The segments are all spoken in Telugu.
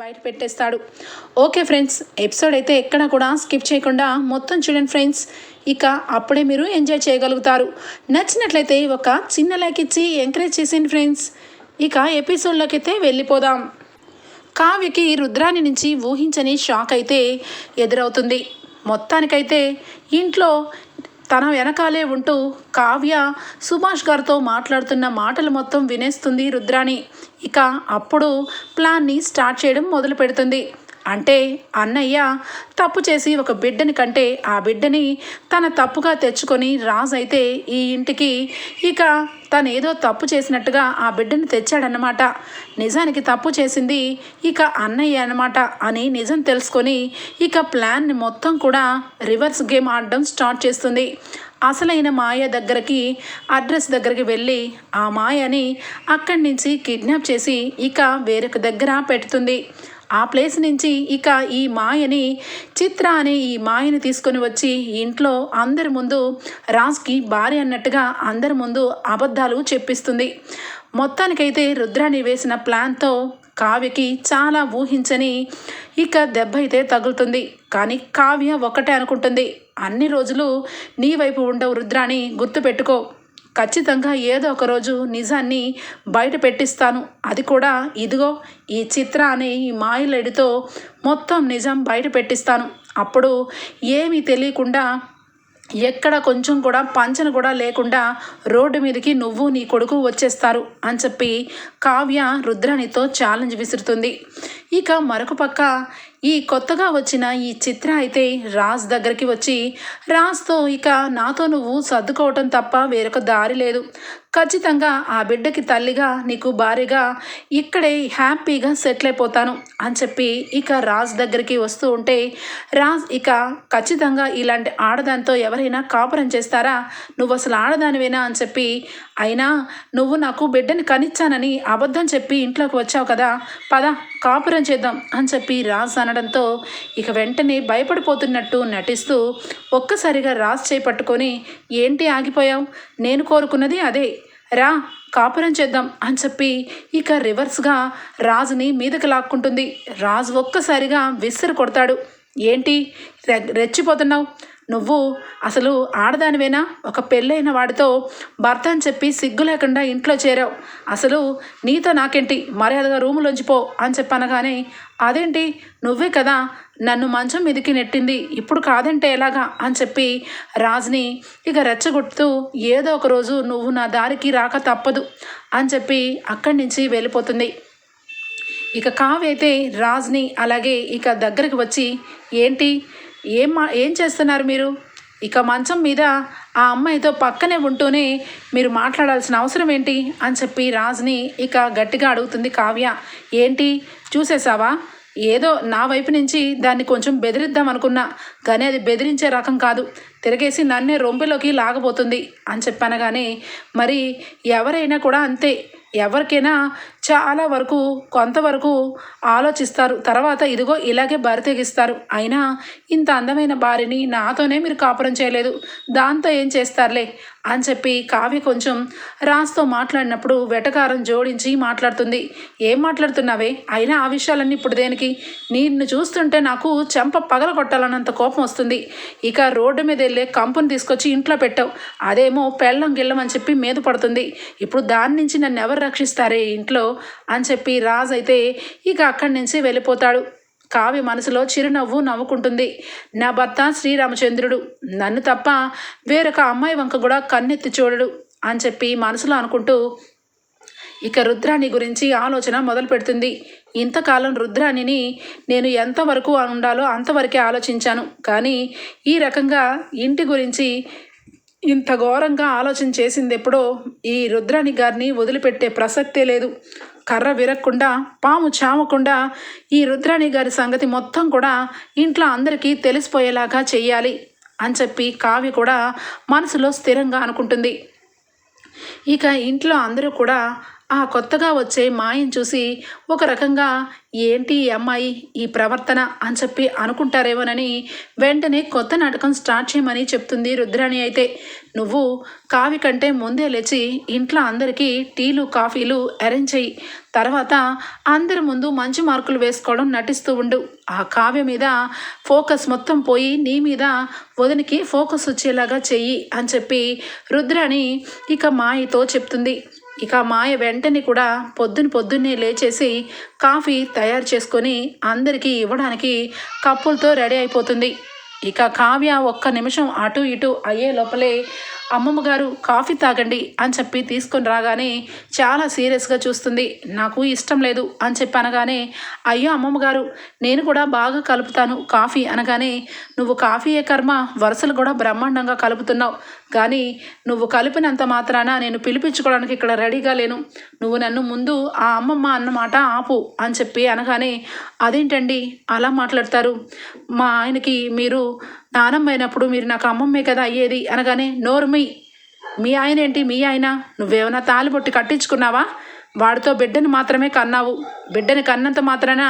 బయట పెట్టేస్తాడు. ఓకే ఫ్రెండ్స్ ఎపిసోడ్ అయితే ఎక్కడ కూడా స్కిప్ చేయకుండా మొత్తం చూడండి ఫ్రెండ్స్. ఇక అప్పుడే మీరు ఎంజాయ్ చేయగలుగుతారు. నచ్చినట్లయితే ఒక చిన్న లైక్ ఇచ్చి ఎంకరేజ్ చేసేయండి ఫ్రెండ్స్. ఇక ఎపిసోడ్లోకి అయితే వెళ్ళిపోదాం. కావ్యకి రుద్రాని నుంచి ఊహించని షాక్ అయితే ఎదురవుతుంది. మొత్తానికైతే ఇంట్లో తన వెనకాలే ఉంటూ కావ్య సుభాష్ గారితో మాట్లాడుతున్న మాటలు మొత్తం వినేస్తుంది రుద్రాణి. ఇక అప్పుడు ప్లాన్ని స్టార్ట్ చేయడం మొదలు పెడుతుంది అంటే అన్నయ్య తప్పు చేసి ఒక బిడ్డని కంటే ఆ బిడ్డని తన తప్పుగా తెచ్చుకొని రాజు అయితే ఈ ఇంటికి ఇక తను ఏదో తప్పు చేసినట్టుగా ఆ బిడ్డను తెచ్చాడన్నమాట. నిజానికి తప్పు చేసింది ఇక అన్నయ్య అన్నమాట అని నిజం తెలుసుకొని ఇక ప్లాన్ మొత్తం కూడా రివర్స్ గేమ్ ఆడడం స్టార్ట్ చేస్తుంది. అసలైన మాయ దగ్గరికి అడ్రస్ దగ్గరికి వెళ్ళి ఆ మాయని అక్కడి నుంచి కిడ్నాప్ చేసి ఇక వేరొక దగ్గర పెడుతుంది. ఆ ప్లేస్ నుంచి ఇక ఈ మాయని చిత్ర అనే ఈ మాయని తీసుకొని వచ్చి ఇంట్లో అందరి ముందు రాజ్కి భార్య అన్నట్టుగా అందరి ముందు అబద్ధాలు చెప్పిస్తుంది. మొత్తానికైతే రుద్రాన్ని వేసిన ప్లాన్తో కావ్యకి చాలా ఊహించని ఇక దెబ్బ అయితే తగులుతుంది. కానీ కావ్య ఒకటే అనుకుంటుంది. అన్ని రోజులు నీ వైపు ఉండవు రుద్రాని గుర్తుపెట్టుకో. ఖచ్చితంగా ఏదో ఒక రోజు నిజాన్ని బయట పెట్టిస్తాను. అది కూడా ఇదిగో ఈ చిత్ర అనే ఈ మాయలేడితో మొత్తం నిజం బయట పెట్టిస్తాను. అప్పుడు ఏమీ తెలియకుండా ఎక్కడ కొంచెం కూడా పంచన కూడా లేకుండా రోడ్డు మీదకి నువ్వు నీ కొడుకు వచ్చేస్తారు అని చెప్పి కావ్య రుద్రానితో ఛాలెంజ్ విసురుతుంది. ఇక మరొక పక్క ఈ కొత్తగా వచ్చిన ఈ చిత్ర అయితే రాజ్ దగ్గరికి వచ్చి రాజ్తో ఇక నాతో నువ్వు సర్దుకోవటం తప్ప వేరొక దారి లేదు. ఖచ్చితంగా ఆ బిడ్డకి తల్లిగా నీకు భార్యగా ఇక్కడే హ్యాపీగా సెటిల్ అయిపోతాను అని చెప్పి ఇక రాజ్ దగ్గరికి వస్తూ ఉంటే రాజ్ ఇక ఖచ్చితంగా ఇలాంటి ఆడదానితో ఎవరైనా కాపురం చేస్తారా? నువ్వు అసలు ఆడదానివేనా? అని చెప్పి అయినా నువ్వు నాకు బిడ్డని కనిచ్చానని అబద్ధం చెప్పి ఇంట్లోకి వచ్చావు కదా పద కాపురం చేద్దాం అని చెప్పి రాజ్ అనడంతో ఇక వెంటనే భయపడిపోతున్నట్టు నటిస్తూ ఒక్కసారిగా రాజ్ చేపట్టుకొని ఏంటి ఆగిపోయావు? నేను కోరుకున్నది అదే. రా కాపురం చేద్దాం అని చెప్పి ఇక రివర్స్గా రాజుని మీదకి లాక్కుంటుంది. రాజు ఒక్కసారిగా విసిరి కొడతాడు. ఏంటి? రెచ్చిపోతున్నావు? నువ్వు అసలు ఆడదానివేనా? ఒక పెళ్ళైన వాడితో భర్త అని చెప్పి సిగ్గు లేకుండా ఇంట్లో చేరావు. అసలు నీతో నాకేంటి? మర్యాదగా రూములోంచి పో అని చెప్పనగానే అదేంటి? నువ్వే కదా నన్ను మంచం మీదకి నెట్టింది. ఇప్పుడు కాదంటే ఎలాగా? అని చెప్పి రాజుని ఇక రెచ్చగొడుతూ ఏదో ఒక రోజు నువ్వు నా దారికి రాక తప్పదు అని చెప్పి అక్కడి నుంచి వెళ్ళిపోతుంది. ఇక కావ్య అయితే రాజ్ని అలాగే ఇక దగ్గరికి వచ్చి ఏంటి? ఏం ఏం చేస్తున్నారు మీరు? ఇక మంచం మీద ఆ అమ్మాయితో పక్కనే ఉంటూనే మీరు మాట్లాడాల్సిన అవసరం ఏంటి? అని చెప్పి రాజ్ని ఇక గట్టిగా అడుగుతుంది కావ్య. ఏంటి? చూసేసావా ఏదో నా వైపు నుంచి దాన్ని కొంచెం బెదిరిద్దాం అనుకున్నా కానీ అది బెదిరించే రకం కాదు. తిరగేసి నన్నే రొంపిలోకి లాగబోతుంది అని చెప్పనగానే మరి ఎవరైనా కూడా అంతే. ఎవరికైనా చాలా వరకు కొంతవరకు ఆలోచిస్తారు. తర్వాత ఇదిగో ఇలాగే బరితెగిస్తారు అయినా ఇంత అందమైన భార్యని నాతోనే మీరు కాపురం చేయలేదు. దాంతో ఏం చేస్తారులే? అని చెప్పి కావ్య కొంచెం రాజ్తో మాట్లాడినప్పుడు వెటకారం జోడించి మాట్లాడుతుంది. ఏం మాట్లాడుతున్నావే? అయినా ఆ విషయాలన్నీ ఇప్పుడు దేనికి? నిన్ను చూస్తుంటే నాకు చెంప పగల కొట్టాలన్నంత కోపం వస్తుంది. ఇక రోడ్డు మీద వెళ్ళే కంపుని తీసుకొచ్చి ఇంట్లో పెట్టావు. అదేమో పెళ్ళం గిల్లం అని చెప్పి మీద పడుతుంది. ఇప్పుడు దాని నుంచి నన్ను ఎవరు రక్షిస్తారే ఇంట్లో? అని చెప్పి రాజ్ అయితే ఇక అక్కడి నుంచి వెళ్ళిపోతాడు. కావి మనసులో చిరునవ్వు నవ్వుకుంటుంది. నా భర్త శ్రీరామచంద్రుడు. నన్ను తప్ప వేరొక అమ్మాయి వంక కూడా కన్నెత్తి చూడడు అని చెప్పి మనసులో అనుకుంటూ ఇక రుద్రాణి గురించి ఆలోచన మొదలు పెడుతుంది. ఇంతకాలం రుద్రాణిని నేను ఎంతవరకు ఉండాలో అంతవరకే ఆలోచించాను. కానీ ఈ రకంగా ఇంటి గురించి ఇంత ఘోరంగా ఆలోచన చేసింది ఎప్పుడో ఈ రుద్రాణి గారిని వదిలిపెట్టే ప్రసక్తే లేదు. కర్ర విరక్కుండా పాము చామకుండా ఈ రుద్రాణి గారి సంగతి మొత్తం కూడా ఇంట్లో అందరికీ తెలిసిపోయేలాగా చెయ్యాలి అని చెప్పి కావ్య కూడా మనసులో స్థిరంగా అనుకుంటుంది. ఇక ఇంట్లో అందరూ కూడా ఆ కొత్తగా వచ్చే మాయని చూసి ఒక రకంగా ఏంటి ఈ అమ్మాయి? ఈ ప్రవర్తన? అని చెప్పి అనుకుంటారేమోనని వెంటనే కొత్త నాటకం స్టార్ట్ చేయమని చెప్తుంది రుద్రాణి అయితే. నువ్వు కావి కంటే ముందే లేచి ఇంట్లో అందరికీ టీలు కాఫీలు అరేంజ్ చెయ్యి. తర్వాత అందరి ముందు మంచి మార్కులు వేసుకోవడం నటిస్తూ ఉండు. ఆ కావ్య మీద ఫోకస్ మొత్తం పోయి నీ మీద వదినికి ఫోకస్ వచ్చేలాగా చెయ్యి అని చెప్పి రుద్రాణి ఇక మాయతో చెప్తుంది. ఇక మాయ వెంటనే కూడా పొద్దున పొద్దున్నే లేచేసి కాఫీ తయారు చేసుకొని అందరికీ ఇవ్వడానికి కప్పులతో రెడీ అయిపోతుంది. ఇక కావ్య ఒక్క నిమిషం అటు ఇటు అయ్యే లోపలే అమ్మమ్మ గారు కాఫీ తాగండి అని చెప్పి తీసుకొని రాగానే చాలా సీరియస్గా చూస్తుంది. నాకు ఇష్టం లేదు అని చెప్పి అనగానే అయ్యో అమ్మమ్మ గారు నేను కూడా బాగా కలుపుతాను కాఫీ అనగానే నువ్వు కాఫీయే కర్మ వరుసలు కూడా బ్రహ్మాండంగా కలుపుతున్నావు. కానీ నువ్వు కలిపినంత మాత్రాన నేను పిలిపించుకోవడానికి ఇక్కడ రెడీగా లేను. నువ్వు నన్ను ముందు ఆ అమ్మమ్మ అన్నమాట ఆపు అని చెప్పి అనగానే అదేంటండి? అలా మాట్లాడతారు. మా ఆయనకి మీరు నానమ్మైనప్పుడు మీరు నాకు అమ్మమ్మే కదా అయ్యేది అనగానే నోరుమి మీ ఆయన ఏంటి మీ ఆయన? నువ్వేమైనా తాలిబొట్టి కట్టించుకున్నావా? వాడితో బిడ్డని మాత్రమే కన్నావు. బిడ్డని కన్నంత మాత్రాన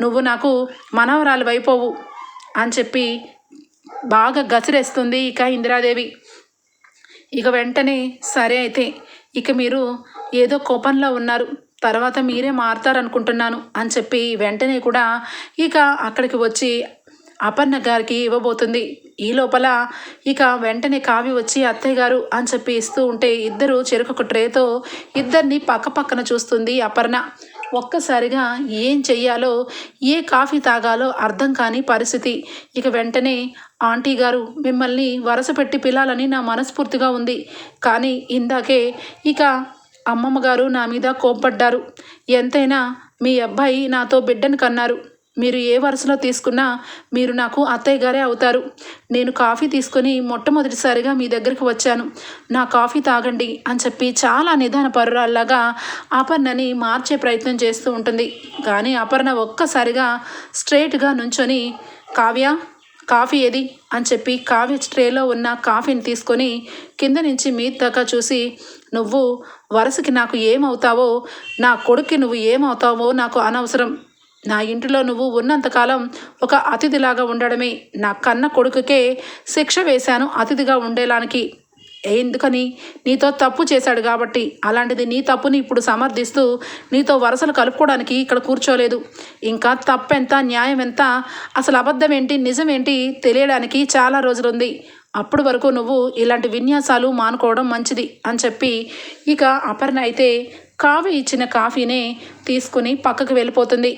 నువ్వు నాకు మనవరాలు అయిపోవు అని చెప్పి బాగా గసిరేస్తుంది ఇక ఇందిరాదేవి. ఇక వెంటనే సరే అయితే ఇక మీరు ఏదో కోపంలో ఉన్నారు. తర్వాత మీరే మారుతారనుకుంటున్నాను అని చెప్పి వెంటనే కూడా ఇక అక్కడికి వచ్చి అపర్ణ గారికి ఇవ్వబోతుంది. ఈ లోపల ఇక వెంటనే కావి వచ్చి అత్తయ్య గారు అని చెప్పి ఇస్తూ ఉంటే ఇద్దరు చెరుకు ట్రేతో ఇద్దరిని పక్క పక్కన చూస్తుంది అపర్ణ. ఒక్కసారిగా ఏం చెయ్యాలో ఏ కాఫీ తాగాలో అర్థం కాని పరిస్థితి. ఇక వెంటనే ఆంటీ గారు మిమ్మల్ని వరస పెట్టి పిలాలని నా మనస్ఫూర్తిగా ఉంది. కానీ ఇందాకే ఇక అమ్మమ్మ గారు నా మీద కోప్పడ్డారు ఎంతైనా మీ అబ్బాయి నాతో బిడ్డను కన్నారు. మీరు ఏ వరుసలో తీసుకున్నా మీరు నాకు అత్తయ్య గారే అవుతారు. నేను కాఫీ తీసుకొని మొట్టమొదటిసారిగా మీ దగ్గరికి వచ్చాను. నా కాఫీ తాగండి అని చెప్పి చాలా నిదాన పరురాల్లాగా అపర్ణని మార్చే ప్రయత్నం చేస్తూ ఉంటుంది. కానీ అపర్ణ ఒక్కసారిగా స్ట్రేట్గా నుంచొని కావ్య కాఫీ ఏది? అని చెప్పి కావ్య ట్రేలో ఉన్న కాఫీని తీసుకొని కింద నుంచి మీ దాకా చూసి నువ్వు వరుసకి నాకు ఏమవుతావో నా కొడుక్కి నువ్వు ఏమవుతావో నాకు అనవసరం. నా ఇంటిలో నువ్వు ఉన్నంతకాలం ఒక అతిథిలాగా ఉండడమే. నా కన్న కొడుకుకే శిక్ష వేశాను అతిథిగా ఉండేలానికి. ఎందుకని? నీతో తప్పు చేశాడు కాబట్టి. అలాంటిది నీ తప్పుని ఇప్పుడు సమర్థిస్తూ నీతో వరుసలు కలుపుకోవడానికి ఇక్కడ కూర్చోలేదు. ఇంకా తప్పెంత న్యాయం ఎంత అసలు అబద్ధం ఏంటి నిజం ఏంటి తెలియడానికి చాలా రోజులుంది. అప్పటి వరకు నువ్వు ఇలాంటి విన్యాసాలు మానుకోవడం మంచిది అని చెప్పి ఇక అపర్ణ అయితే కావి ఇచ్చిన కాఫీనే తీసుకుని పక్కకు వెళ్ళిపోతుంది.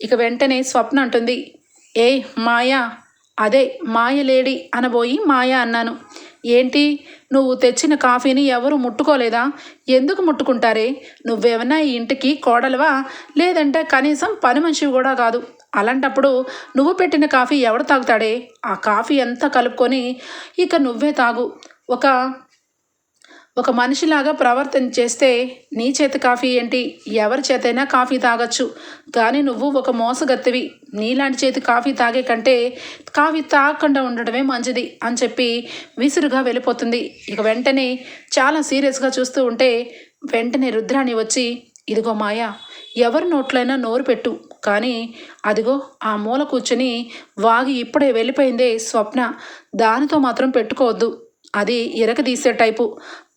ఇక వెంటనే స్వప్న అంటుంది ఏ మాయా? అదే మాయ లేడి అనబోయి మాయ అన్నాను. ఏంటి? నువ్వు తెచ్చిన కాఫీని ఎవరు ముట్టుకోలేదా? ఎందుకు ముట్టుకుంటారే? నువ్వేమన్నా ఈ ఇంటికి కోడలవా? లేదంటే కనీసం పని మనిషివి కూడా కాదు. అలాంటప్పుడు నువ్వు పెట్టిన కాఫీ ఎవడు తాగుతాడే? ఆ కాఫీ అంతా కలుపుకొని ఇక నువ్వే తాగు. ఒక ఒక మనిషిలాగా ప్రవర్తన చేస్తే నీ చేతి కాఫీ ఏంటి? ఎవరి చేతైనా కాఫీ తాగొచ్చు. కానీ నువ్వు ఒక మోసగత్తివి. నీలాంటి చేతి కాఫీ తాగే కంటే కాఫీ తాగకుండా ఉండడమే మంచిది అని చెప్పి విసురుగా వెళ్ళిపోతుంది. ఇక వెంటనే చాలా సీరియస్గా చూస్తూ ఉంటే వెంటనే రుద్రాణి వచ్చి ఇదిగో మాయా ఎవరి నోట్లైనా నోరు పెట్టు. కానీ అదిగో ఆ మూల కూర్చొని వాగి ఇప్పుడే వెళ్ళిపోయిందే స్వప్న. దానితో మాత్రం పెట్టుకోవద్దు. అది ఎరకదీసే టైపు.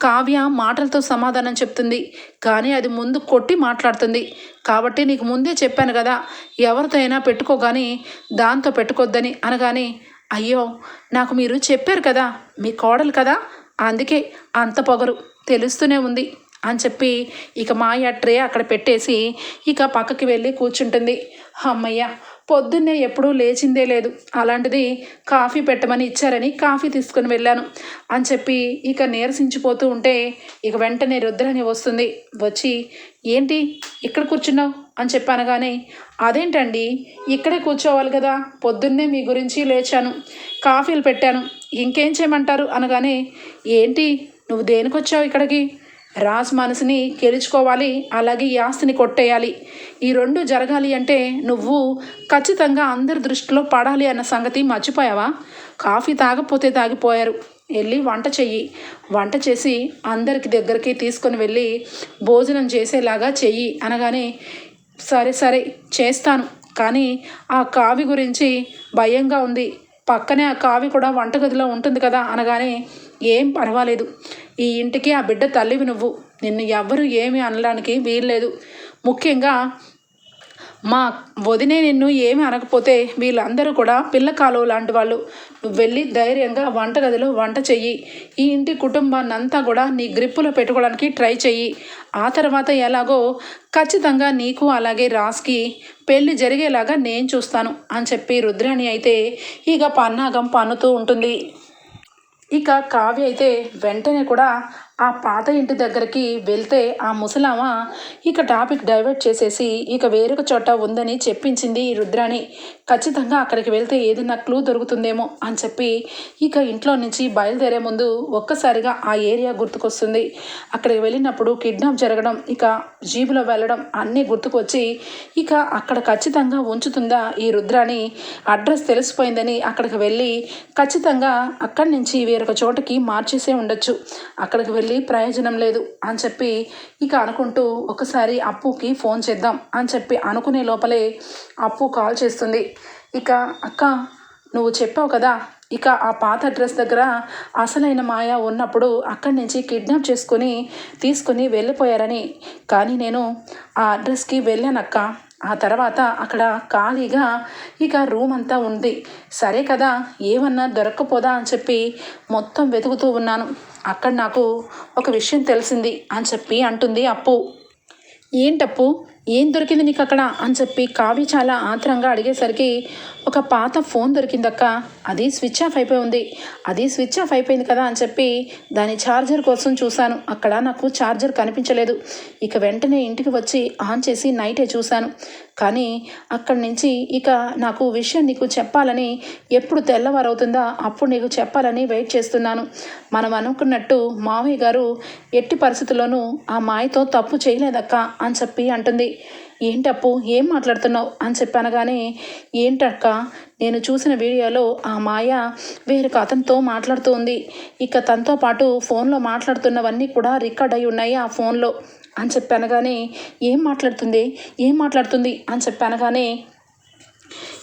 కావ్య మాటలతో సమాధానం చెప్తుంది. కానీ అది ముందు కొట్టి మాట్లాడుతుంది. కాబట్టి నీకు ముందే చెప్పాను కదా ఎవరితో అయినా పెట్టుకోగాని దాంతో పెట్టుకోద్దని అనగానే అయ్యో నాకు మీరు చెప్పారు కదా మీ కోడలు కదా అందుకే అంత పొగరు తెలుస్తూనే ఉంది అని చెప్పి ఇక మాయ ట్రే అక్కడ పెట్టేసి ఇక పక్కకి వెళ్ళి కూర్చుంటుంది. అమ్మయ్య పొద్దున్నే ఎప్పుడూ లేచిందే లేదు. అలాంటిది కాఫీ పెట్టమని ఇచ్చారని కాఫీ తీసుకుని వెళ్ళాను. అని చెప్పి ఇక నీరసించిపోతూ ఉంటే ఇక వెంటనే రుద్రని వస్తుంది. వచ్చి ఏంటి? ఇక్కడ కూర్చున్నావు? అని చెప్పనగానే అదేంటండి? ఇక్కడే కూర్చోవాలి కదా. పొద్దున్నే మీ గురించి లేచాను. కాఫీలు పెట్టాను. ఇంకేం చేయమంటారు? అనగానే ఏంటి? నువ్వు దేనికొచ్చావు ఇక్కడికి? రాజ్ మనసుని గెలుచుకోవాలి అలాగే ఈ ఆస్తిని కొట్టేయాలి. ఈ రెండు జరగాలి అంటే నువ్వు ఖచ్చితంగా అందరి దృష్టిలో పడాలి అన్న సంగతి మర్చిపోయావా? కాఫీ తాగపోతే తాగిపోయారు. వెళ్ళి వంట చెయ్యి. వంట చేసి అందరికి దగ్గరికి తీసుకొని వెళ్ళి భోజనం చేసేలాగా చెయ్యి అనగానే సరే సరే చేస్తాను. కానీ ఆ కావి గురించి భయంగా ఉంది. పక్కనే ఆ కావి కూడా వంటగదిలో ఉంటుంది కదా అనగానే ఏం పర్వాలేదు. ఈ ఇంటికి ఆ బిడ్డ తల్లివి నువ్వు. నిన్ను ఎవ్వరూ ఏమి అనడానికి వీల్లేదు. ముఖ్యంగా మా వదినే నిన్ను ఏమి అనకపోతే వీళ్ళందరూ కూడా పిల్ల కాలువ లాంటి వాళ్ళు. నువ్వు వెళ్ళి ధైర్యంగా వంటగదిలో వంట చెయ్యి. ఈ ఇంటి కుటుంబాన్ని అంతా కూడా నీ గ్రిప్పులో పెట్టుకోవడానికి ట్రై చెయ్యి. ఆ తర్వాత ఎలాగో ఖచ్చితంగా నీకు అలాగే రాస్కి పెళ్ళి జరిగేలాగా నేను చూస్తాను అని చెప్పి రుద్రాణి అయితే ఇక పన్నాగం పన్నుతూ ఉంటుంది. ఇక కావ్య అయితే వెంటనే కూడా ఆ పాత ఇంటి దగ్గరికి వెళ్తే ఆ ముసలామ ఇక టాపిక్ డైవర్ట్ చేసేసి ఇక వేరొక చోట ఉందని చెప్పించింది ఈ రుద్రాణి. ఖచ్చితంగా అక్కడికి వెళ్తే ఏదైనా క్లూ దొరుకుతుందేమో అని చెప్పి ఇక ఇంట్లో నుంచి బయలుదేరే ముందు ఒక్కసారిగా ఆ ఏరియా గుర్తుకొస్తుంది. అక్కడికి వెళ్ళినప్పుడు కిడ్నాప్ జరగడం ఇక జీబులో వెళ్ళడం అన్నీ గుర్తుకొచ్చి ఇక అక్కడ ఖచ్చితంగా ఉంచుతుందా ఈ రుద్రాణి? అడ్రస్ తెలిసిపోయిందని అక్కడికి వెళ్ళి ఖచ్చితంగా అక్కడి నుంచి వేరొక చోటకి మార్చేసే ఉండొచ్చు. అక్కడికి వెళ్ళి ప్రయోజనం లేదు అని చెప్పి ఇక అనుకుంటూ ఒకసారి అప్పుకి ఫోన్ చేద్దాం అని చెప్పి అనుకునే లోపలే అప్పు కాల్ చేస్తుంది. ఇక అక్క నువ్వు చెప్పావు కదా ఇక ఆ పాత అడ్రస్ దగ్గర అసలైన మాయ ఉన్నప్పుడు అక్కడి నుంచి కిడ్నాప్ చేసుకొని తీసుకొని వెళ్ళిపోయారని. కానీ నేను ఆ అడ్రస్కి వెళ్ళానక్క. ఆ తర్వాత అక్కడ ఖాళీగా ఇక రూమ్ అంతా ఉంది. సరే కదా ఏమన్నా దొరక్కపోదా అని చెప్పి మొత్తం వెతుకుతూ ఉన్నాను. అక్కడ నాకు ఒక విషయం తెలిసింది అని చెప్పి అంటుంది అప్పు. ఏంటప్పు? ఏం దొరికింది నీకు అక్కడ అని చెప్పి కావ్య చాలా ఆత్రంగా అడిగేసరికి ఒక పాత ఫోన్ దొరికిందక్క. అది స్విచ్ ఆఫ్ అయిపోయి ఉంది. అది స్విచ్ ఆఫ్ అయిపోయింది కదా? అని చెప్పి దాని ఛార్జర్ కోసం చూశాను. అక్కడ నాకు ఛార్జర్ కనిపించలేదు. ఇక వెంటనే ఇంటికి వచ్చి ఆన్ చేసి నైటే చూశాను. కానీ అక్కడి నుంచి ఇక నాకు విషయం నీకు చెప్పాలని ఎప్పుడు తెల్లవారవుతుందా అప్పుడు నీకు చెప్పాలని వెయిట్ చేస్తున్నాను. మనం అనుకున్నట్టు మావయ్య గారు ఎట్టి పరిస్థితుల్లోనూ ఆ మాయతో తప్పు చేయలేదక్క అని చెప్పి అంటుంది. ఏంటప్పు? ఏం మాట్లాడుతున్నావు? అని చెప్పనగానే ఏంటక్క? నేను చూసిన వీడియోలో ఆ మాయ వేరొక అతనితో మాట్లాడుతూ ఉంది. ఇక తనతో పాటు ఫోన్లో మాట్లాడుతున్నవన్నీ కూడా రికార్డ్ అయి ఉన్నాయి ఆ ఫోన్లో. అని చెప్పనగానే ఏం మాట్లాడుతుంది? ఏం మాట్లాడుతుంది? అని చెప్పనగానే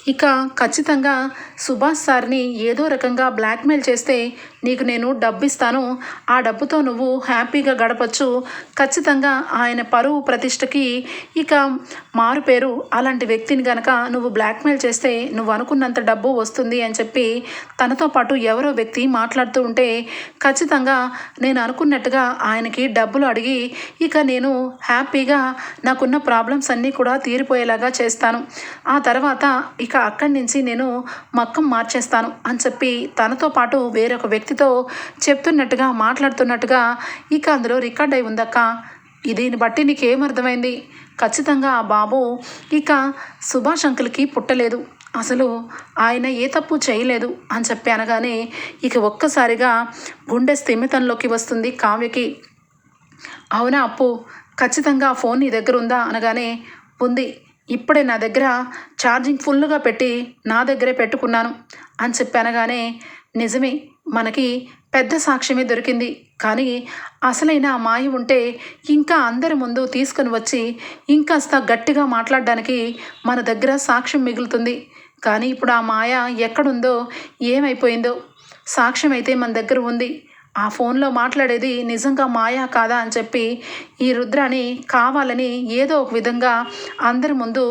ఇక ఖచ్చితంగా సుభాష్ సార్ని ఏదో రకంగా బ్లాక్మెయిల్ చేస్తే నీకు నేను డబ్బు ఇస్తాను ఆ డబ్బుతో నువ్వు హ్యాపీగా గడపచ్చు. ఖచ్చితంగా ఆయన పరువు ప్రతిష్టకి ఇక మారు పేరు అలాంటి వ్యక్తిని గనక నువ్వు బ్లాక్మెయిల్ చేస్తే నువ్వు అనుకున్నంత డబ్బు వస్తుంది అని చెప్పి తనతో పాటు ఎవరో వ్యక్తి మాట్లాడుతూ ఉంటే ఖచ్చితంగా నేను అనుకున్నట్టుగా ఆయనకి డబ్బులు అడిగి ఇక నేను హ్యాపీగా నాకున్న ప్రాబ్లమ్స్ అన్నీ కూడా తీరిపోయేలాగా చేస్తాను. ఆ తర్వాత ఇక అక్కడి నుంచి నేను మక్కం మార్చేస్తాను అని చెప్పి తనతో పాటు వేరొక వ్యక్తి వ్యక్తితో చెప్తున్నట్టుగా మాట్లాడుతున్నట్టుగా ఇక అందులో రికార్డ్ అయి ఉందక్క. దీన్ని బట్టి నీకేమర్థమైంది ఖచ్చితంగా ఆ బాబు ఇక సుభాష్ అంకుల్కి పుట్టలేదు. అసలు ఆయన ఏ తప్పు చేయలేదు అని చెప్పి అనగానే ఇక ఒక్కసారిగా గుండె స్థిమితంలోకి వస్తుంది కావ్యకి. అవునా అప్పు? ఖచ్చితంగా ఫోన్ నీ దగ్గర ఉందా? అనగానే ఉంది. ఇప్పుడే నా దగ్గర ఛార్జింగ్ ఫుల్గా పెట్టి నా దగ్గరే పెట్టుకున్నాను అని చెప్పి అనగానే నిజమే మనకి పెద్ద సాక్ష్యమే దొరికింది. కానీ అసలైన ఆ మాయ ఉంటే ఇంకా అందరి ముందు తీసుకొని వచ్చి ఇంకాస్త గట్టిగా మాట్లాడడానికి మన దగ్గర సాక్ష్యం మిగులుతుంది. కానీ ఇప్పుడు ఆ మాయ ఎక్కడుందో ఏమైపోయిందో సాక్ష్యం అయితే మన దగ్గర ఉంది. ఆ ఫోన్లో మాట్లాడేది నిజంగా మాయా కాదా అని చెప్పి ఈ రుద్రాని కావాలని ఏదో ఒక విధంగా అందరి ముందు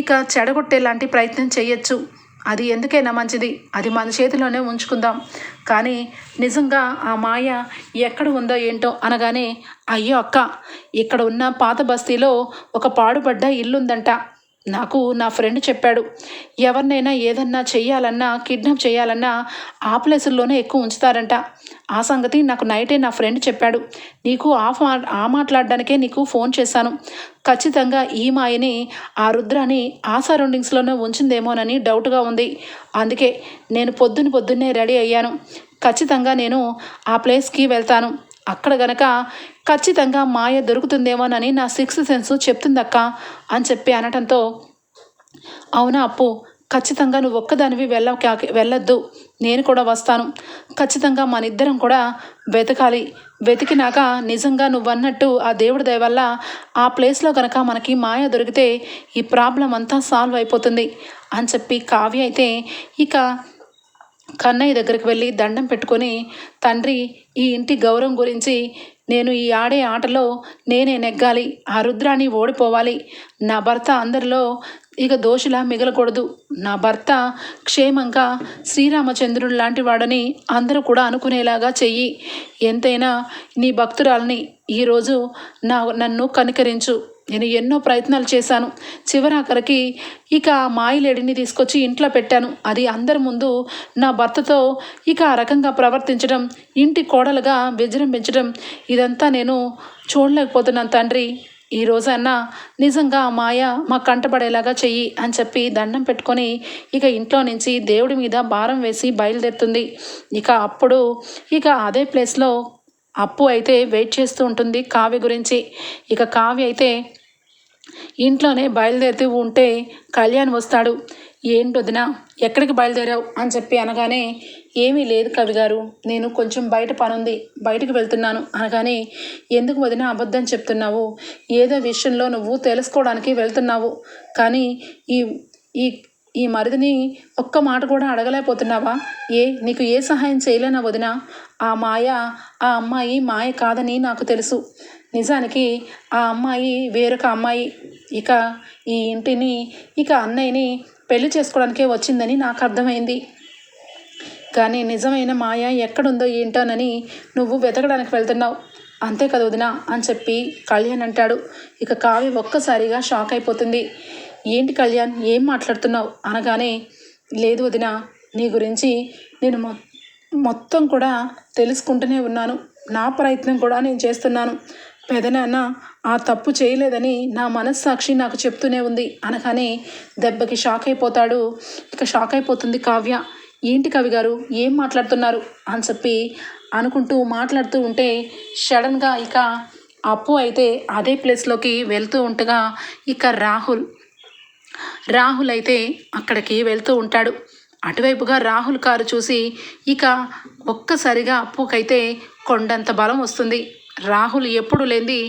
ఇక చెడగొట్టేలాంటి ప్రయత్నం చేయొచ్చు. అది ఎందుకైనా మంచిది. అది మన చేతిలోనే ఉంచుకుందాం. కానీ నిజంగా ఆ మాయ ఎక్కడ ఉందో ఏంటో అనగానే అయ్యో అక్క ఇక్కడ ఉన్న పాత బస్తీలో ఒక పాడుపడ్డ ఇల్లుందంట. నాకు నా ఫ్రెండ్ చెప్పాడు ఎవరినైనా ఏదన్నా చెయ్యాలన్నా కిడ్నాప్ చేయాలన్నా ఆ ప్లేసుల్లోనే ఎక్కువ ఉంచుతారంట. ఆ సంగతి నాకు నైటే నా ఫ్రెండ్ చెప్పాడు. నీకు ఆ ఆ మాట్లాడడానికే నీకు ఫోన్ చేశాను. ఖచ్చితంగా ఈ మాయని ఆ రుద్రాని ఆ సరౌండింగ్స్లోనే ఉంచిందేమోనని డౌట్గా ఉంది. అందుకే నేను పొద్దున పొద్దున్నే రెడీ అయ్యాను. ఖచ్చితంగా నేను ఆ ప్లేస్కి వెళ్తాను. అక్కడ గనక ఖచ్చితంగా మాయ దొరుకుతుందేమోనని నా సిక్స్త్ సెన్స్ చెప్తుందక్క అని చెప్పి అనటంతో అవునా అప్పు ఖచ్చితంగా నువ్వు ఒక్కదానివి వెళ్ళ వెళ్ళొద్దు నేను కూడా వస్తాను. ఖచ్చితంగా మన ఇద్దరం కూడా వెతకాలి. వెతికినాక నిజంగా నువ్వు అన్నట్టు ఆ దేవుడి దయ వల్ల ఆ ప్లేస్లో కనుక మనకి మాయ దొరికితే ఈ ప్రాబ్లం అంతా సాల్వ్ అయిపోతుంది అని చెప్పి కావ్య అయితే ఇక కన్నయ్య దగ్గరికి వెళ్ళి దండం పెట్టుకొని తండ్రి ఈ ఇంటి గౌరవం గురించి నేను ఈ ఆడే ఆటలో నేనే నెగ్గాలి. ఆ రుద్రాన్ని ఓడిపోవాలి. నా భర్త అందరిలో ఇక దోషులా మిగలకూడదు. నా భర్త క్షేమంగా శ్రీరామచంద్రుడు లాంటి వాడని అందరూ కూడా అనుకునేలాగా చెయ్యి. ఎంతైనా నీ భక్తురాలని ఈరోజు నా నన్ను కనికరించు. నేను ఎన్నో ప్రయత్నాలు చేశాను. చివరాఖరికి ఇక మాయిలేడిని మాయలేడిని తీసుకొచ్చి ఇంట్లో పెట్టాను. అది అందరి ముందు నా భర్తతో ఇక ఆ రకంగా ప్రవర్తించడం ఇంటి కోడలుగా విజృంభించడం ఇదంతా నేను చూడలేకపోతున్నాను తండ్రి. ఈ రోజన్నా నిజంగా మాయ మా కంటపడేలాగా చెయ్యి అని చెప్పి దండం పెట్టుకొని ఇక ఇంట్లో నుంచి దేవుడి మీద భారం వేసి బయలుదేరుతుంది. ఇక అప్పుడు ఇక అదే ప్లేస్లో అప్పు అయితే వెయిట్ చేస్తూ ఉంటుంది కావ్య గురించి. ఇక కావ్య అయితే ఇంట్లోనే బయలుదేరుతూ ఉంటే కళ్యాణ్ వస్తాడు. ఏంటి వదిన ఎక్కడికి బయలుదేరావు? అని చెప్పి అనగానే ఏమీ లేదు కవి గారు నేను కొంచెం బయట పనుంది బయటకు వెళ్తున్నాను. అనగానే ఎందుకు వదిన అబద్ధం చెప్తున్నావు? ఏదో విషయంలో నువ్వు తెలుసుకోవడానికి వెళ్తున్నావు. కానీ ఈ ఈ ఈ మరిదిని ఒక్క మాట కూడా అడగలేకపోతున్నావా? ఏ నీకు ఏ సహాయం చేయలేనా వదిన? ఆ మాయ ఆ అమ్మాయి మాయ కాదని నాకు తెలుసు. నిజానికి ఆ అమ్మాయి వేరొక అమ్మాయి. ఇక ఈ ఇంటిని ఇక అన్నయ్యని పెళ్ళి చేసుకోవడానికే వచ్చిందని నాకు అర్థమైంది. కానీ నిజమైన మాయ ఎక్కడుందో ఏంటోనని నువ్వు వెతకడానికి వెళ్తున్నావు. అంతే కదా వదినా అని చెప్పి కళ్యాణ్ అంటాడు. ఇక కావ్య ఒక్కసారిగా షాక్ అయిపోతుంది. ఏంటి కళ్యాణ్ ఏం మాట్లాడుతున్నావు? అనగానే లేదు వదినా నీ గురించి నేను మొ మొత్తం కూడా తెలుసుకుంటూనే ఉన్నాను. నా ప్రయత్నం కూడా నేను చేస్తున్నాను. పెదనాన్న ఆ తప్పు చేయలేదని నా మనస్సాక్షి నాకు చెప్తూనే ఉంది అనగానే దెబ్బకి షాక్ అయిపోతాడు. ఇక షాక్ అయిపోతుంది కావ్య. ఏంటి కవి గారు? ఏం మాట్లాడుతున్నారు? అని చెప్పి అనుకుంటూ మాట్లాడుతూ ఉంటే సడన్గా ఇక అప్పు అయితే అదే ప్లేస్లోకి వెళ్తూ ఉండగా ఇక రాహుల్. రాహుల్ అయితే అక్కడికి వెళ్తూ ఉంటాడు. అటువైపుగా రాహుల్ కారు చూసి ఇక ఒక్కసారిగా అప్పుకైతే కొండంత బలం వస్తుంది. రాహుల్ ఎప్పుడు లేనిది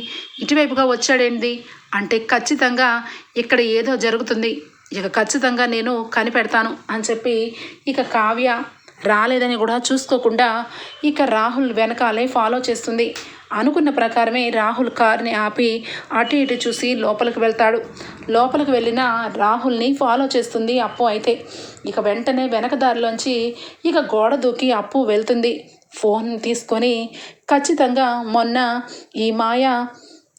ఇటువైపుగా వచ్చాడేంది అంటే ఖచ్చితంగా ఇక్కడ ఏదో జరుగుతుంది. ఇక ఖచ్చితంగా నేను కనిపెడతాను అని చెప్పి ఇక కావ్య రాలేదని కూడా చూసుకోకుండా ఇక రాహుల్ వెనకాలే ఫాలో చేస్తుంది. అనుకున్న ప్రకారమే రాహుల్ కార్ని ఆపి అటు ఇటు చూసి లోపలికి వెళ్తాడు. లోపలికి వెళ్ళిన రాహుల్ని ఫాలో చేస్తుంది అప్పు అయితే. ఇక వెంటనే వెనక దారిలోంచి ఇక గోడ దూకి అప్పు వెళ్తుంది. ఫోన్ తీసుకొని ఖచ్చితంగా మొన్న ఈ మాయ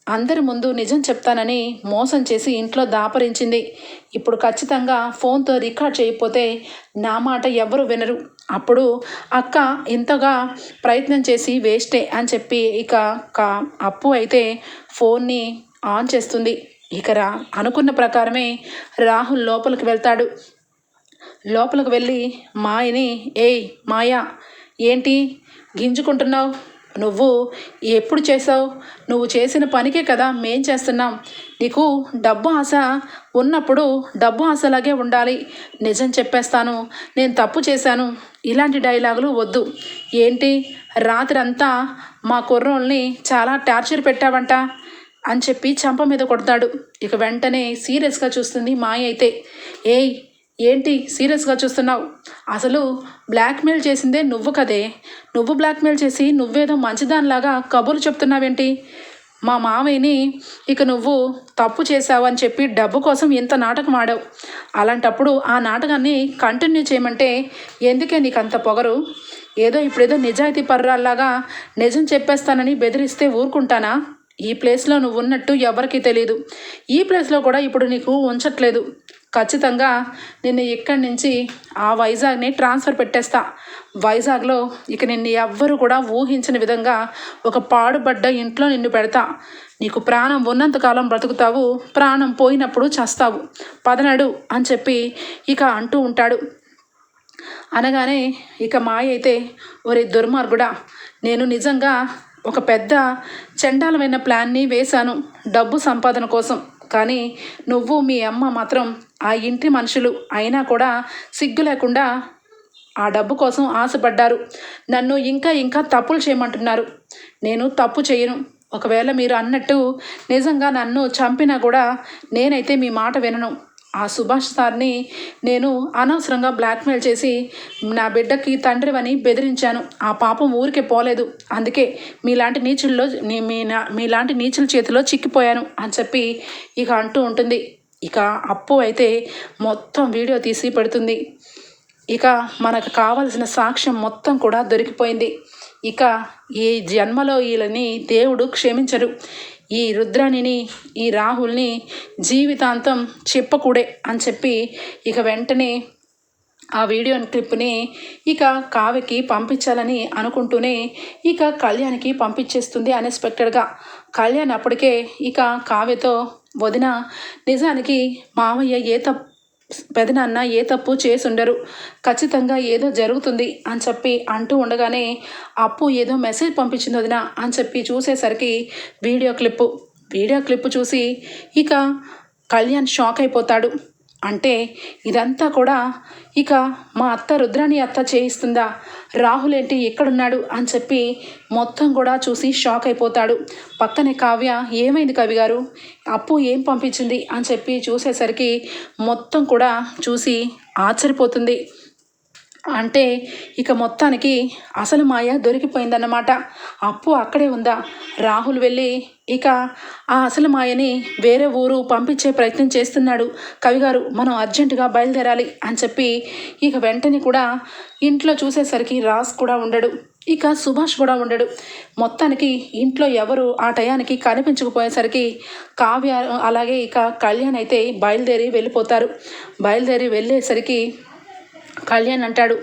అందరి ముందు నిజం చెప్తానని మోసం చేసి ఇంట్లో దాపరించింది. ఇప్పుడు ఖచ్చితంగా ఫోన్తో రికార్డ్ చేయకపోతే నా మాట ఎవరు వినరు. అప్పుడు అక్క ఇంతగా ప్రయత్నం చేసి వేస్టే అని చెప్పి ఇక కా అప్పు అయితే ఫోన్ని ఆన్ చేస్తుంది. ఇక రా అనుకున్న ప్రకారమే రాహుల్ లోపలికి వెళ్తాడు. లోపలికి వెళ్ళి మాయని ఏయ్ మాయా ఏంటి గింజుకుంటున్నావు? నువ్వు ఎప్పుడు చేసావు నువ్వు చేసిన పనికే కదా మేం చేస్తున్నాం. నీకు డబ్బు ఆశ ఉన్నప్పుడు డబ్బు ఆశలాగే ఉండాలి. నిజం చెప్పేస్తాను. నేను తప్పు చేశాను. ఇలాంటి డైలాగులు వద్దు. ఏంటి? రాత్రంతా మా కుర్రోల్ని చాలా టార్చర్ పెట్టావంట అని చెప్పి చంప మీద కొడతాడు. ఇక వెంటనే సీరియస్గా చూస్తుంది మాయ అయితే. ఏయ్ ఏంటి సీరియస్గా చూస్తున్నావు? అసలు బ్లాక్మెయిల్ చేసిందే నువ్వు కదే. నువ్వు బ్లాక్మెయిల్ చేసి నువ్వేదో మంచిదానిలాగా కబుర్లు చెప్తున్నావేంటి? మా మామయ్యని ఇక నువ్వు తప్పు చేసావని చెప్పి డబ్బు కోసం ఇంత నాటకం ఆడావు. అలాంటప్పుడు ఆ నాటకాన్ని కంటిన్యూ చేయమంటే ఎందుకే నీకు అంత పొగరు? ఏదో ఇప్పుడేదో నిజాయితీ పర్రాల్లాగా నిజం చెప్పేస్తానని బెదిరిస్తే ఊరుకుంటానా? ఈ ప్లేస్లో నువ్వు ఉన్నట్టు ఎవరికీ తెలియదు ఈ ప్లేస్లో కూడా ఇప్పుడు నీకు ఉంచట్లేదు. ఖచ్చితంగా నిన్ను ఇక్కడి నుంచి ఆ వైజాగ్ని ట్రాన్స్ఫర్ పెట్టేస్తా. వైజాగ్లో ఇక నిన్ను ఎవ్వరు కూడా ఊహించిన విధంగా ఒక పాడుపడ్డ ఇంట్లో నిన్ను పెడతా. నీకు ప్రాణం ఉన్నంతకాలం బ్రతుకుతావు ప్రాణం పోయినప్పుడు చస్తావు. పదనడు అని చెప్పి ఇక అంటూ ఉంటాడు. అనగానే ఇక మాయ అయితే ఒరే దుర్మార్గుడా నేను నిజంగా ఒక పెద్ద చండాలమైన ప్లాన్ని వేశాను డబ్బు సంపాదన కోసం. కానీ నువ్వు మీ అమ్మ మాత్రం ఆ ఇంటి మనుషులు అయినా కూడా సిగ్గు లేకుండా ఆ డబ్బు కోసం ఆశపడ్డారు. నన్ను ఇంకా ఇంకా తప్పులు చేయమంటున్నారు. నేను తప్పు చేయను. ఒకవేళ మీరు అన్నట్టు నిజంగా నన్ను చంపినా కూడా నేనైతే మీ మాట వినను. ఆ సుభాష్ సార్ని నేను అనవసరంగా బ్లాక్మెయిల్ చేసి నా బిడ్డకి తండ్రివని బెదిరించాను. ఆ పాపం ఊరికే పోలేదు. అందుకే మీలాంటి నీచుల్లో మీ నా- మీలాంటి నీచుల చేతిలో చిక్కిపోయాను అని చెప్పి ఇక అంటూ ఉంటుంది. ఇక అప్పు అయితే మొత్తం వీడియో తీసి పెడుతుంది. ఇక మనకు కావలసిన సాక్ష్యం మొత్తం కూడా దొరికిపోయింది. ఇక ఈ జన్మలో వీళ్ళని దేవుడు క్షమించరు ఈ రుద్రాణిని ఈ రాహుల్ని జీవితాంతం చెప్పకూడే అని చెప్పి ఇక వెంటనే ఆ వీడియో క్లిప్ని ఇక కావ్యకి పంపించాలని అనుకుంటూనే ఇక కళ్యాణ్కి పంపించేస్తుంది అన్ఎక్స్పెక్టెడ్గా కళ్యాణ్ అప్పటికే ఇక కావ్యతో వదిన నిజానికి మావయ్య ఏ తప్పు పెదనాన్న ఏ తప్పు చేసుండరు. ఖచ్చితంగా ఏదో జరుగుతుంది అని చెప్పి అంటూ ఉండగానే అప్పు ఏదో మెసేజ్ పంపించింది వదిన అని చెప్పి చూసేసరికి వీడియో క్లిప్పు వీడియో క్లిప్ చూసి ఇక కళ్యాణ్ షాక్ అయిపోతాడు. అంటే ఇదంతా కూడా ఇక మా అత్త రుద్రాని అత్త చేయిస్తుందా? రాహుల్ ఏంటి ఎక్కడున్నాడు? అని చెప్పి మొత్తం కూడా చూసి షాక్ అయిపోతాడు. పక్కనే కావ్య ఏమైంది కవి గారు? అప్పు ఏం పంపించింది? అని చెప్పి చూసేసరికి మొత్తం కూడా చూసి ఆశ్చర్యపోతుంది. అంటే ఇక మొత్తానికి అసలు మాయ దొరికిపోయిందన్నమాట. అప్పు అక్కడే ఉందా? రాహుల్ వెళ్ళి ఇక ఆ అసలు మాయని వేరే ఊరు పంపించే ప్రయత్నం చేస్తున్నాడు. కవిగారు మనం అర్జెంటుగా బయలుదేరాలి అని చెప్పి ఇక వెంటనే కూడా ఇంట్లో చూసేసరికి రాస్ కూడా ఉండడు. ఇక సుభాష్ కూడా ఉండడు. మొత్తానికి ఇంట్లో ఎవరు ఆ టయానికి కనిపించకపోయేసరికి కావ్య అలాగే ఇక కళ్యాణ్ అయితే బయలుదేరి వెళ్ళిపోతారు. బయలుదేరి వెళ్ళేసరికి కళ్యాణ్ అంటాడు.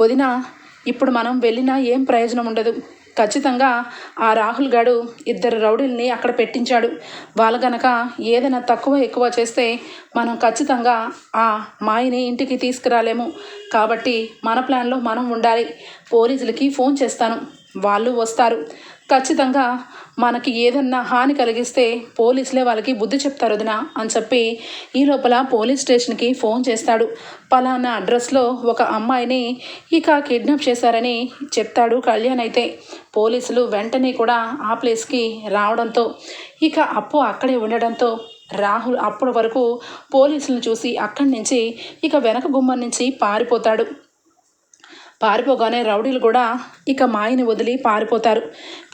వదిన ఇప్పుడు మనం వెళ్ళినా ఏం ప్రయోజనం ఉండదు. ఖచ్చితంగా ఆ రాహుల్ గాడు ఇద్దరు రౌడీల్ని అక్కడ పెట్టించాడు. వాళ్ళు గనక ఏదైనా తక్కువ ఎక్కువ చేస్తే మనం ఖచ్చితంగా ఆ మాయని ఇంటికి తీసుకురాలేము. కాబట్టి మన ప్లాన్లో మనం ఉండాలి. పోలీసులకి ఫోన్ చేస్తాను. వాళ్ళు వస్తారు. ఖచ్చితంగా మనకి ఏదన్నా హాని కలిగిస్తే పోలీసులే వాళ్ళకి బుద్ధి చెప్తారు వదిన అని చెప్పి ఈ లోపల పోలీస్ స్టేషన్కి ఫోన్ చేస్తాడు. పలానా అడ్రస్లో ఒక అమ్మాయిని ఇక కిడ్నాప్ చేశారని చెప్తాడు కళ్యాణ్ అయితే. పోలీసులు వెంటనే కూడా ఆ ప్లేస్కి రావడంతో ఇక అప్పు అక్కడే ఉండడంతో రాహుల్ అప్పటి వరకు పోలీసులను చూసి అక్కడి నుంచి ఇక వెనక గుమ్మం నుంచి పారిపోతాడు. పారిపోగానే రౌడీలు కూడా ఇక మాయని వదిలి పారిపోతారు.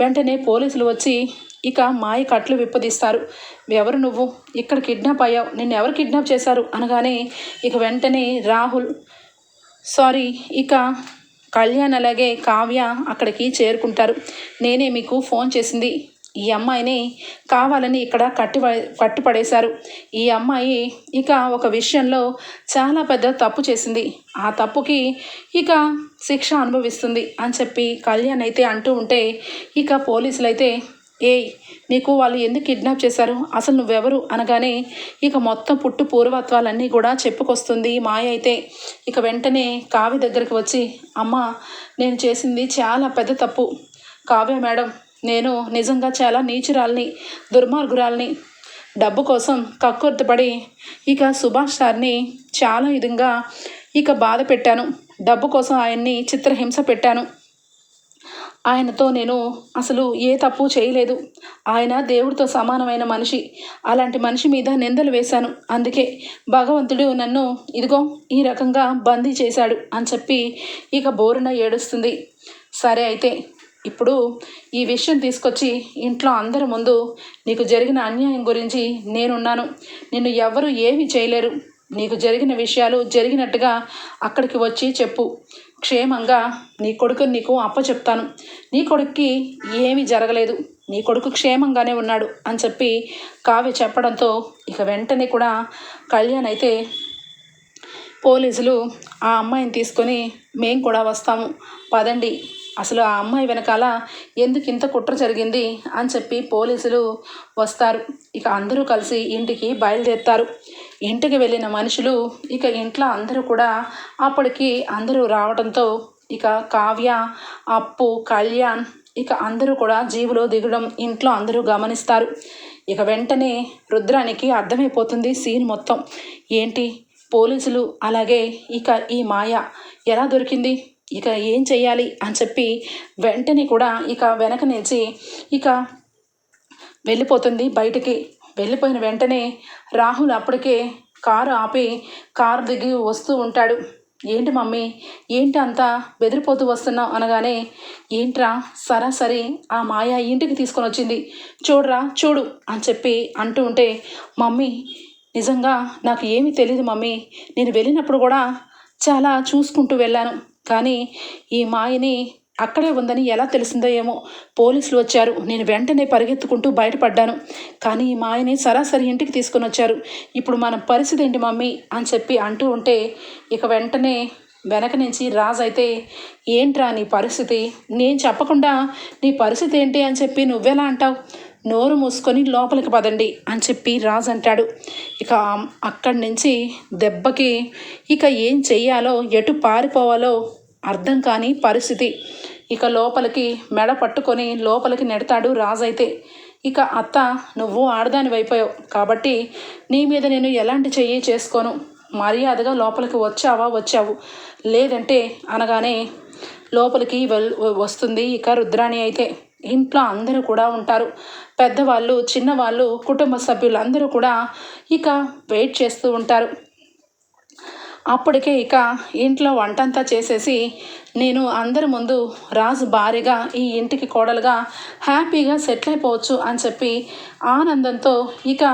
వెంటనే పోలీసులు వచ్చి ఇక మాయ కట్లు విప్పదీస్తారు. ఎవరు నువ్వు? ఇక్కడ కిడ్నాప్ అయ్యావు. నిన్ను ఎవరు కిడ్నాప్ చేశారు? అనగానే ఇక వెంటనే రాహుల్ సారీ ఇక కళ్యాణ్ అలాగే కావ్య అక్కడికి చేరుకుంటారు. నేనే మీకు ఫోన్ చేసింది. ఈ అమ్మాయిని కావాలని ఇక్కడ కట్టి కట్టిపడేశారు ఈ అమ్మాయి ఇక ఒక విషయంలో చాలా పెద్ద తప్పు చేసింది. ఆ తప్పుకి ఇక శిక్ష అనుభవిస్తుంది అని చెప్పి కళ్యాణ్ అయితే అంటూ ఉంటే ఇక పోలీసులు అయితే ఏయ్ నీకు వాళ్ళు ఎందుకు కిడ్నాప్ చేశారు? అసలు నువ్వెవరు? అనగానే ఇక మొత్తం పుట్టు పూర్వత్వాలన్నీ కూడా చెప్పుకొస్తుంది మాయ అయితే. ఇక వెంటనే కావ్య దగ్గరికి వచ్చి అమ్మ నేను చేసింది చాలా పెద్ద తప్పు. కావ్య మేడం నేను నిజంగా చాలా నీచురాల్ని దుర్మార్గురాల్ని డబ్బు కోసం కక్కుర్తిపడి ఇక సుభాష్ సార్ని చాలా విధంగా ఇక బాధ పెట్టాను. డబ్బు కోసం ఆయన్ని చిత్రహింస పెట్టాను. ఆయనతో నేను అసలు ఏ తప్పు చేయలేదు. ఆయన దేవుడితో సమానమైన మనిషి. అలాంటి మనిషి మీద నిందలు వేశాను. అందుకే భగవంతుడు నన్ను ఇదిగో ఈ రకంగా బందీ చేశాడు అని చెప్పి ఇక బోరున ఏడుస్తుంది. సరే అయితే ఇప్పుడు ఈ విషయం తీసుకొచ్చి ఇంట్లో అందరి ముందు నీకు జరిగిన అన్యాయం గురించి నేనున్నాను. నిన్ను ఎవ్వరూ ఏమీ చేయలేరు. నీకు జరిగిన విషయాలు జరిగినట్టుగా అక్కడికి వచ్చి చెప్పు. క్షేమంగా నీ కొడుకుని నీకు అప్పచెప్తాను. నీ కొడుక్కి ఏమీ జరగలేదు. నీ కొడుకు క్షేమంగానే ఉన్నాడు అని చెప్పి కావ్య చెప్పడంతో ఇక వెంటనే కూడా కళ్యాణ్ అయితే పోలీసులు ఆ అమ్మాయిని తీసుకొని మేము కూడా వస్తాము. పదండి. అసలు ఆ అమ్మాయి వెనకాల ఎందుకు ఇంత కుట్ర జరిగింది అని చెప్పి పోలీసులు వస్తారు. ఇక అందరూ కలిసి ఇంటికి బయలుదేరుతారు. ఇంటికి వెళ్ళిన మనుషులు ఇక ఇంట్లో అందరూ కూడా అప్పటికి అందరూ రావడంతో ఇక కావ్య అప్పు కళ్యాణ్ ఇక అందరూ కూడా జీవులో దిగడం ఇంట్లో అందరూ గమనిస్తారు. ఇక వెంటనే రుద్రానికి అర్థమైపోతుంది సీన్ మొత్తం. ఏంటి? పోలీసులు అలాగే ఇక ఈ మాయ ఎలా దొరికింది? ఇక ఏం చేయాలి అని చెప్పి వెంటనే కూడా ఇక వెనక నిలిచి ఇక వెళ్ళిపోతుంది. బయటికి వెళ్ళిపోయిన వెంటనే రాహుల్ అప్పటికే కారు ఆపి కారు దిగి వస్తూ ఉంటాడు. ఏంటి మమ్మీ ఏంటి అంతా బెదిరిపోతూ వస్తున్నావు? అనగానే ఏంట్రా సరాసరి ఆ మాయ ఇంటికి తీసుకొని వచ్చింది. చూడరా చూడు అని చెప్పి అంటూ ఉంటే మమ్మీ నిజంగా నాకు ఏమీ తెలియదు మమ్మీ. నేను వెళ్ళినప్పుడు కూడా చాలా చూసుకుంటూ వెళ్ళాను. కానీ ఈ మాయని అక్కడే ఉందని ఎలా తెలిసిందో ఏమో పోలీసులు వచ్చారు. నేను వెంటనే పరిగెత్తుకుంటూ బయటపడ్డాను. కానీ ఈ మాయని సరాసరి ఇంటికి తీసుకొని వచ్చారు. ఇప్పుడు మన పరిస్థితి ఏంటి మమ్మీ? అని చెప్పి అంటూ ఉంటే ఇక వెంటనే వెనక నుంచి రాజు అయితే ఏంట్రా నీ పరిస్థితి? నేను చెప్పకుండా నీ పరిస్థితి ఏంటి? అని చెప్పి నువ్వెలా అంటావు? నోరు మూసుకొని లోపలికి పదండి అని చెప్పి రాజు అంటాడు. ఇక అక్కడి నుంచి దెబ్బకి ఇక ఏం చెయ్యాలో ఎటు పారిపోవాలో అర్థం కాని పరిస్థితి. ఇక లోపలికి మెడ పట్టుకొని లోపలికి నెడతాడు రాజైతే ఇక అత్త నువ్వు ఆడదానివైపోయావు కాబట్టి నీ మీద నేను ఎలాంటి చెయ్యి చేసుకోను? మర్యాదగా లోపలికి వచ్చావా? వచ్చావు. లేదంటే అనగానే లోపలికి వస్తుంది ఇక రుద్రాణి అయితే. ఇంట్లో అందరూ కూడా ఉంటారు. పెద్దవాళ్ళు చిన్నవాళ్ళు కుటుంబ సభ్యులు అందరూ కూడా ఇక వెయిట్ చేస్తూ ఉంటారు. అప్పటికే ఇక ఇంట్లో వంటంతా చేసేసి నేను అందరి ముందు రాజు భారీగా ఈ ఇంటికి కోడలుగా హ్యాపీగా సెటిల్ అయిపోవచ్చు అని చెప్పి ఆనందంతో ఇక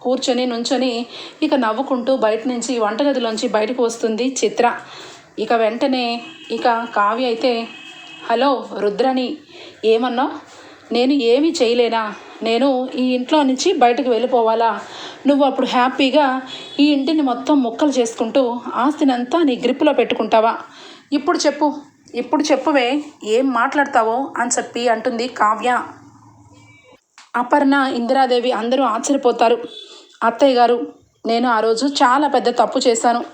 కూర్చొని నుంచొని ఇక నవ్వుకుంటూ బయట నుంచి వంటగదిలోంచి బయటకు వస్తుంది చిత్ర. ఇక వెంటనే ఇక కావ్య అయితే హలో రుద్రని. ఏమన్నా? నేను ఏమీ చేయలేనా? నేను ఈ ఇంట్లో నుంచి బయటకు వెళ్ళిపోవాలా? నువ్వు అప్పుడు హ్యాపీగా ఈ ఇంటిని మొత్తం ముక్కలు చేసుకుంటూ ఆస్తినంతా నీ గ్రిప్పులో పెట్టుకుంటావా? ఇప్పుడు చెప్పు. ఇప్పుడు చెప్పువే ఏం మాట్లాడతావో అని చెప్పి అంటుంది కావ్య. అపర్ణ ఇందిరాదేవి అందరూ ఆశ్చర్యపోతారు. అత్తయ్య గారు నేను ఆ రోజు చాలా పెద్ద తప్పు చేశాను.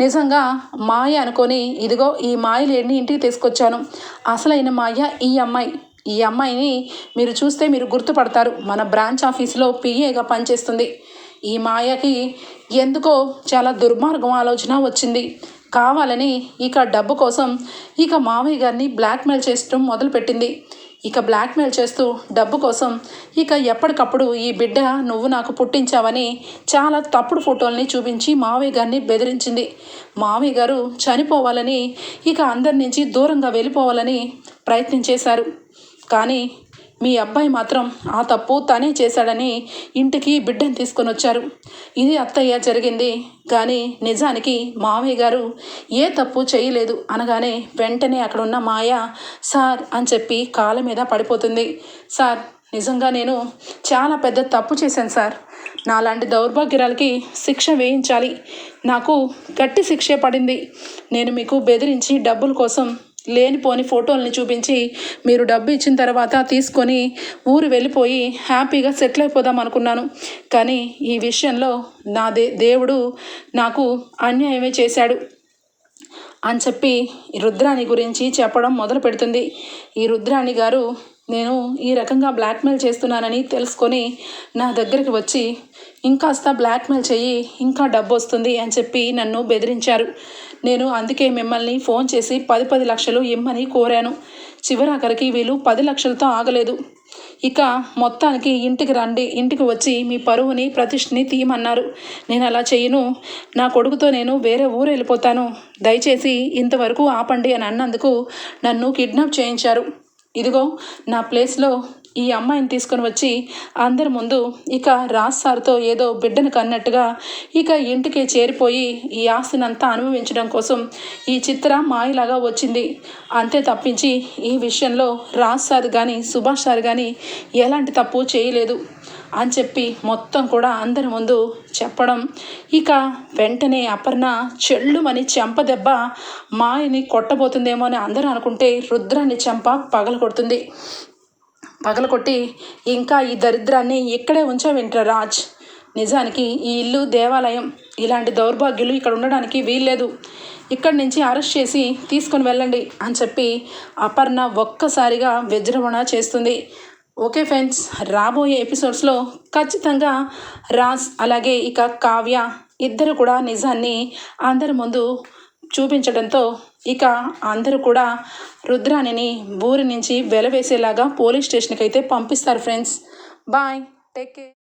నిజంగా మాయ అనుకొని ఇదిగో ఈ మాయలేడిని ఇంటికి తీసుకొచ్చాను. అసలైన మాయ ఈ అమ్మాయి. ఈ అమ్మాయిని మీరు చూస్తే మీరు గుర్తుపడతారు. మన బ్రాంచ్ ఆఫీస్లో పిఏగా పనిచేస్తుంది. ఈ మాయకి ఎందుకో చాలా దుర్మార్గం ఆలోచన వచ్చింది. కావాలని ఇక డబ్బు కోసం ఇక మావయ్య గారిని బ్లాక్మెయిల్ చేయడం మొదలుపెట్టింది. ఇక బ్లాక్మెయిల్ చేస్తూ డబ్బు కోసం ఇక ఎప్పటికప్పుడు ఈ బిడ్డ నువ్వు నాకు పుట్టించావని చాలా తప్పుడు ఫోటోల్ని చూపించి మావయ్య గారిని బెదిరించింది. మావయ్య గారు చనిపోవాలని ఇక అందరి నుంచి దూరంగా వెళ్ళిపోవాలని ప్రయత్నం చేశారు. కానీ మీ అబ్బాయి మాత్రం ఆ తప్పు తనే చేశాడని ఇంటికి బిడ్డను తీసుకొని వచ్చారు. ఇది అత్తయ్య జరిగింది. కానీ నిజానికి మావయ్య గారు ఏ తప్పు చేయలేదు అనగానే వెంటనే అక్కడ ఉన్న మాయ సార్ అని చెప్పి కాళ్ళ మీద పడిపోతుంది. సార్ నిజంగా నేను చాలా పెద్ద తప్పు చేశాను సార్. నాలాంటి దౌర్భాగ్యురాలకి శిక్ష వేయించాలి. నాకు గట్టి శిక్షే పడింది. నేను మీకు బెదిరించి డబ్బుల కోసం లేనిపోని ఫోటోల్ని చూపించి మీరు డబ్బు ఇచ్చిన తర్వాత తీసుకొని ఊరు వెళ్ళిపోయి హ్యాపీగా సెటిల్ అయిపోదాం అనుకున్నాను. కానీ ఈ విషయంలో నా దే దేవుడు నాకు అన్యాయమే చేశాడు. అని చెప్పి రుద్రాణి గురించి చెప్పడం మొదలు పెడుతుంది ఈ రుద్రాణి గారు నేను ఈ రకంగా బ్లాక్మెయిల్ చేస్తున్నానని తెలుసుకొని నా దగ్గరికి వచ్చి ఇంకాస్త బ్లాక్మెయిల్ చెయ్యి ఇంకా డబ్బు వస్తుంది అని చెప్పి నన్ను బెదిరించారు. నేను అందుకే మిమ్మల్ని ఫోన్ చేసి పది పది లక్షలు ఇమ్మని కోరాను. చివరాఖరికి వీళ్ళు పది లక్షలతో ఆగలేదు. ఇక మొత్తానికి ఇంటికి రండి ఇంటికి వచ్చి మీ పరువుని ప్రతిష్ఠని తీయమన్నారు. నేను అలా చేయను నా కొడుకుతో నేను వేరే ఊరు వెళ్ళిపోతాను. దయచేసి ఇంతవరకు ఆపండి అని అన్నందుకు నన్ను కిడ్నాప్ చేయించారు. ఇదిగో నా ప్లేస్లో ఈ అమ్మాయిని తీసుకొని వచ్చి అందరి ముందు ఇక రాజ్ సార్తో ఏదో బిడ్డను కన్నట్టుగా ఇక ఇంటికి చేరిపోయి ఈ ఆస్తినంతా అనుభవించడం కోసం ఈ చిత్ర మాయలాగా వచ్చింది. అంతే తప్పించి ఈ విషయంలో రాజ్ సార్ కానీ సుభాష్ సార్ కానీ ఎలాంటి తప్పు చేయలేదు. అని చెప్పి మొత్తం కూడా అందరి ముందు చెప్పడం. ఇక వెంటనే అపర్ణ చెల్లుమని చెంప దెబ్బ మాయని కొట్టబోతుందేమో అని అందరూ అనుకుంటే రుద్రాన్ని చెంప పగల కొడుతుంది పగలకొట్టి ఇంకా ఈ దరిద్రాన్ని ఇక్కడే ఉంచావేంట్రా రాజ్? నిజానికి ఈ ఇల్లు దేవాలయం. ఇలాంటి దౌర్భాగ్యులు ఇక్కడ ఉండడానికి వీల్లేదు. ఇక్కడి నుంచి అరెస్ట్ చేసి తీసుకొని వెళ్ళండి అని చెప్పి అపర్ణ ఒక్కసారిగా విజృంభణ చేస్తుంది. ఓకే ఫ్రెండ్స్ రాబోయే ఎపిసోడ్స్లో ఖచ్చితంగా రాజ్ అలాగే ఇక కావ్య ఇద్దరు కూడా నిజాన్ని అందరి ముందు చూపించడంతో ఇక అందరూ కూడా రుద్రాణిని ఊరి నుంచి వెలవేసేలాగా పోలీస్ స్టేషన్కి అయితే పంపిస్తారు ఫ్రెండ్స్. Bye take care.